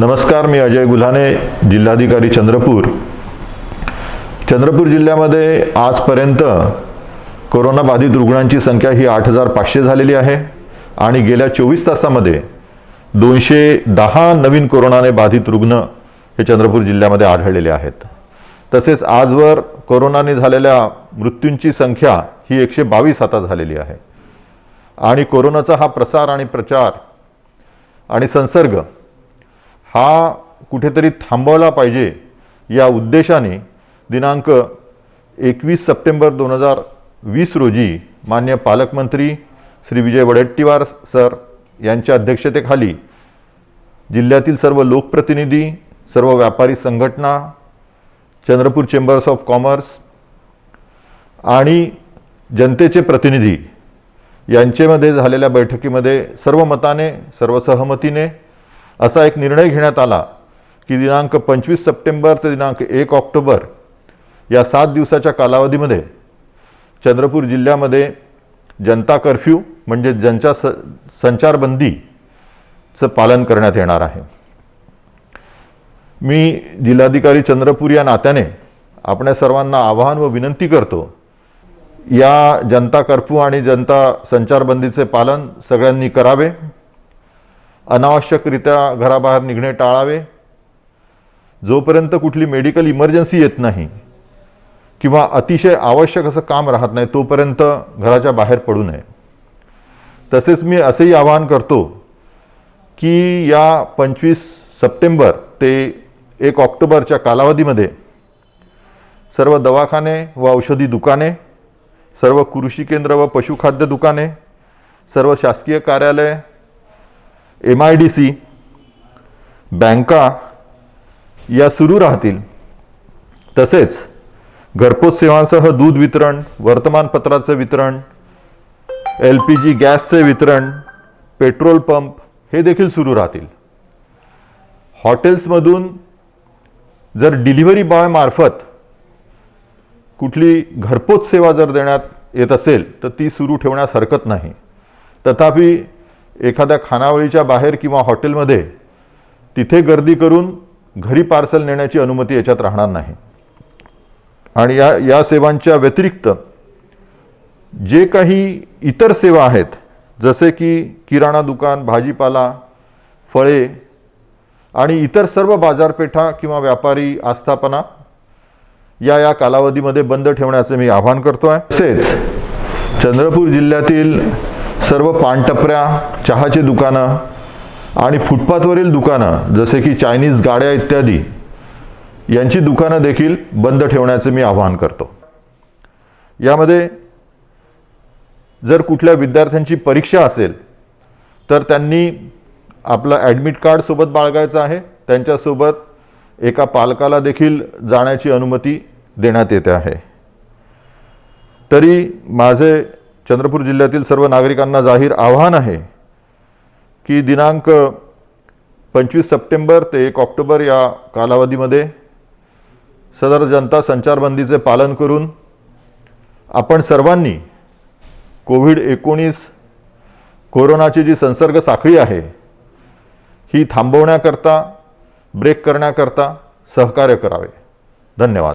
नमस्कार मी अजय गुल्हाने जिल्हाधिकारी चंद्रपूर. चंद्रपूर जिल्ह्यामध्ये आजपर्यंत कोरोनाबाधित रुग्णांची संख्या ही आठ हजार पाचशे झालेली आहे आणि गेल्या चोवीस तासामध्ये दोनशे दहा नवीन कोरोनाने बाधित रुग्ण हे चंद्रपूर जिल्ह्यामध्ये आढळलेले आहेत. तसेच आजवर कोरोनाने झालेल्या मृत्यूंची संख्या ही एकशे बावीस आता झालेली आहे. आणि कोरोनाचा हा प्रसार आणि प्रचार आणि संसर्ग हा कुठेतरी थांबवला पाहिजे या उद्देशाने दिनांक एकवीस सप्टेंबर दोन हजार वीस रोजी मान्य पालकमंत्री श्री विजय वडेट्टीवार सर यांच्या अध्यक्षतेखाली जिल्ह्यातील सर्व लोकप्रतिनिधी सर्व व्यापारी संघटना चंद्रपूर चेंबर्स ऑफ कॉमर्स आणि जनतेचे प्रतिनिधी यांच्यामध्ये झालेल्या बैठकीमध्ये सर्व मताने सर्व सहमतीने असा एक निर्णय घेण्यात आला की दिनांक पंचवीस सप्टेंबर ते दिनांक एक ऑक्टोबर या सात दिवसाच्या कालावधीमध्ये चंद्रपूर जिल्ह्यामध्ये जनता कर्फ्यू म्हणजे ज्यांच्या स संचारबंदीचं पालन करण्यात येणार आहे. मी जिल्हाधिकारी चंद्रपूर या नात्याने आपल्या सर्वांना आवाहन व विनंती करतो या जनता कर्फ्यू आणि जनता संचारबंदीचे पालन सगळ्यांनी करावे. अनावश्यकरित्या घराबाहेर निघणे टाळावे. जोपर्यंत कुठली मेडिकल इमर्जन्सी येत नाही किंवा अतिशय आवश्यक असं काम राहत नाही तोपर्यंत घराच्या बाहेर पडू नये. तसेच मी असेही आवाहन करतो की या पंचवीस सप्टेंबर ते एक ऑक्टोबरच्या कालावधीमध्ये सर्व दवाखाने व औषधी दुकाने सर्व कृषी केंद्र व पशुखाद्य दुकाने सर्व शासकीय कार्यालय एम आय डी सी बँका या सुरू राहतील. तसेच घरपोच सेवांसह दूध वितरण वर्तमानपत्राचं वितरण एल पी जी गॅसचे वितरण पेट्रोल पंप हे देखील सुरू राहतील. हॉटेल्समधून जर डिलिव्हरी बॉय मार्फत कुठली घरपोच सेवा जर देण्यात येत असेल तर ती सुरू ठेवण्यास हरकत नाही. तथापि एखाद्या खानावळीच्या बाहेर किंवा हॉटेलमध्ये तिथे गर्दी करून घरी पार्सल नेण्याची अनुमती याच्यात राहणार नाही. आणि या या सेवांच्या व्यतिरिक्त जे काही इतर सेवा आहेत जसे की किराणा दुकान भाजीपाला फळे आणि इतर सर्व बाजारपेठा किंवा व्यापारी आस्थापना या या कालावधीमध्ये बंद ठेवण्याचे मी आवाहन करतो आहे तसेच चंद्रपूर जिल्ह्यातील सर्व पानटपऱ्या चहाची दुकानं आणि फुटपाथवरील दुकानं जसे की चायनीज गाड्या इत्यादी यांची दुकानं देखील बंद ठेवण्याचं मी आवाहन करतो. यामध्ये जर कुठल्या विद्यार्थ्यांची परीक्षा असेल तर त्यांनी आपलं ॲडमिट कार्डसोबत बाळगायचं आहे. त्यांच्यासोबत एका पालकाला देखील जाण्याची अनुमती देण्यात येते आहे. तरी माझे चंद्रपूर जिल्ह्यातील सर्व नागरिकांना जाहीर आव्हान आहे की दिनांक पंचवीस सप्टेंबर ते एक ऑक्टोबर या कालावधीमध्ये सदर जनता संचारबंदीचे पालन करून आपण सर्वांनी कोविड एकोणीस कोरोनाची जी संसर्ग साखळी आहे ही थांबवण्याकरता ब्रेक करण्याकरता सहकार्य करावे. धन्यवाद.